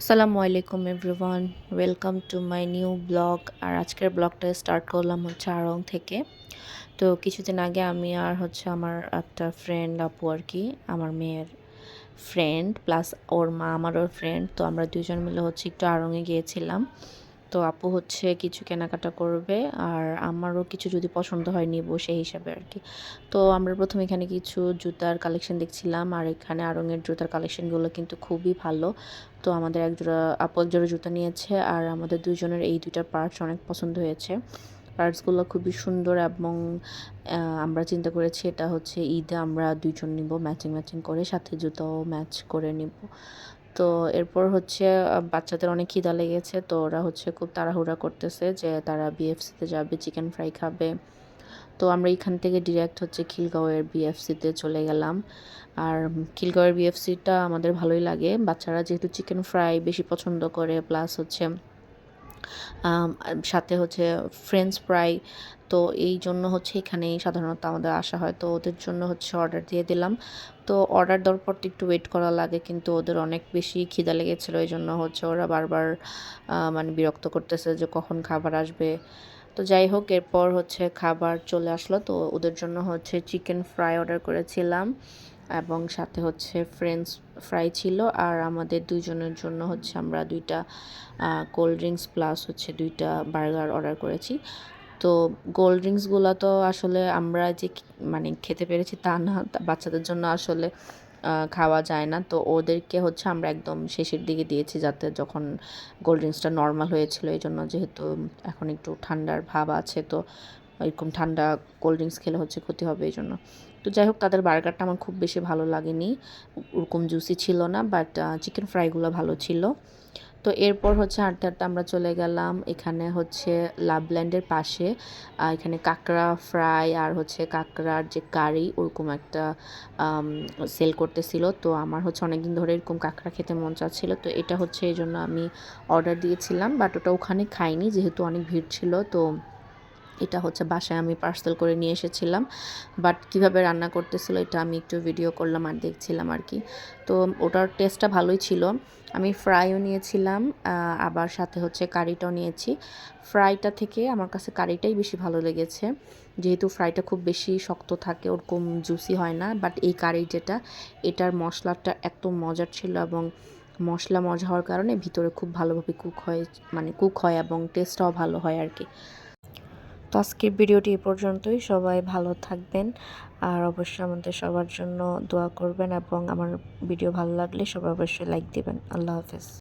আসসালামু আলাইকুম everyone, welcome to my new vlog. আর আজকের ব্লগটা স্টার্ট করলাম হচ্ছে আরং থেকে। তো কিছুদিন আগে আমি আর হচ্ছে আমার একটা ফ্রেন্ড আপু আর কি, আমার মেয়ের ফ্রেন্ড প্লাস ওর মা, আমারও ফ্রেন্ড তো আমরা দুজন মিলে হচ্ছে একটু আড়ংয়ে গিয়েছিলাম। তো আপু হচ্ছে কিছু কেনাকাটা করবে আর আমারও কিছু যদি পছন্দ হয় নিব সেই হিসাবে আর কি। তো আমরা প্রথমে এখানে কিছু জুতার কালেকশন দেখছিলাম আর এখানে আরঙের জুতার কালেকশনগুলো কিন্তু খুবই ভালো। তো আমাদের একজোড়া আপু একজোড়া জুতা নিয়েছে আর আমাদের দুজনের এই দুইটার পার্টস অনেক পছন্দ হয়েছে। পার্টসগুলো খুবই সুন্দর এবং আমরা চিন্তা করেছি এটা হচ্ছে ঈদে আমরা দুইজন নিব ম্যাচিং ম্যাচিং করে সাথে জুতাও ম্যাচ করে নিব। তো এরপর হচ্ছে বাচ্চাদের অনেক খিদা লেগেছে, তো ওরা হচ্ছে খুব তাড়াহুড়া করতেছে যে তারা বিএফসিতে যাবে চিকেন ফ্রাই খাবে। তো আমরা এখান থেকে ডিরেক্ট হচ্ছে খিলগাঁওয়ের বিএফসিতে চলে গেলাম। আর খিলগাঁওয়ের বিএফসিটা আমাদের ভালোই লাগে। বাচ্চারা যেহেতু চিকেন ফ্রাই বেশি পছন্দ করে প্লাস হচ্ছে সাথে হচ্ছে ফ্রেঞ্চ ফ্রাই তো এই জন্য হচ্ছে এখানেই সাধারণত আমাদের আসা হয়। তো ওদের জন্য হচ্ছে অর্ডার দিয়ে দিলাম। তো অর্ডার দেওয়ার পর তো একটু ওয়েট করা লাগে, কিন্তু ওদের অনেক বেশি খিদা লেগেছিলো। এই জন্য হচ্ছে ওরা বারবার মানে বিরক্ত করতেছে যে কখন খাবার আসবে। তো যাই হোক, এরপর হচ্ছে খাবার চলে আসলো। তো ওদের জন্য হচ্ছে চিকেন ফ্রাই অর্ডার করেছিলাম। এবং সাথে হচ্ছে ফ্রেঞ্চ ফ্রাই ছিল আর আমাদের দুজনের জন্য হচ্ছে আমরা দুইটা কোল্ড ড্রিঙ্কস প্লাস হচ্ছে দুইটা বার্গার অর্ডার করেছি। তো কোল্ড ড্রিঙ্কসগুলো তো আসলে আমরা যে মানে খেতে পেরেছি তা না বাচ্চাদের জন্য আসলে খাওয়া যায় না। তো ওদেরকে হচ্ছে আমরা একদম শেষের দিকে দিয়েছি যাতে যখন কোল্ড ড্রিঙ্কসটা নর্মাল হয়েছিল এই জন্য যেহেতু এখন একটু ঠান্ডার ভাব আছে, তো এরকম ঠান্ডা কোল্ড ড্রিঙ্কস খেলে হচ্ছে ক্ষতি হবে এই জন্য। তো যাই হোক, তাদের বার্গারটা আমার খুব বেশি ভালো লাগেনি। ওরকম জুসি ছিল না বাট চিকেন ফ্রাইগুলো ভালো ছিল। তো এরপর হচ্ছে হাঁটতে হাঁটতে আমরা চলে গেলাম। এখানে হচ্ছে লাভল্যান্ডের পাশে এখানে কাঁকড়া ফ্রাই আর হচ্ছে কাঁকড়ার যে কারি ওরকম একটা সেল করতেছিল। তো আমার হচ্ছে অনেকদিন ধরে এরকম কাঁকড়া খেতে মন চাচ্ছিলো। তো এটা হচ্ছে এই জন্য আমি অর্ডার দিয়েছিলাম বাট ওটা ওখানে খাইনি, যেহেতু অনেক ভিড় ছিল। তো এটা হচ্ছে বাসায় আমি পার্সেল করে নিয়ে এসেছিলাম। বাট কীভাবে রান্না করতেছিল এটা আমি একটু ভিডিও করলাম আর দেখছিলাম আর কি। তো ওটার টেস্টটা ভালোই ছিল। আমি ফ্রাইও নিয়েছিলাম আবার সাথে হচ্ছে কারিটাও নিয়েছি। ফ্রাইটা থেকে আমার কাছে কারিটাই বেশি ভালো লেগেছে। যেহেতু ফ্রাইটা খুব বেশি শক্ত থাকে, ওরকম জুসি হয় না। বাট এই কারি যেটা, এটার মশলাটা এত মজার ছিল এবং মশলা মজা হওয়ার কারণে ভিতরে খুব ভালোভাবে কুক হয় মানে কুক হয় এবং টেস্টটাও ভালো হয় আর কি। তো আজকের ভিডিওটি এ পর্যন্তই। সবাই ভালো থাকবেন আর অবশ্যই আমাদের সবার জন্য দোয়া করবেন এবং আমার ভিডিও ভালো লাগলে সবাই অবশ্যই লাইক দেবেন। আল্লাহ হাফেজ।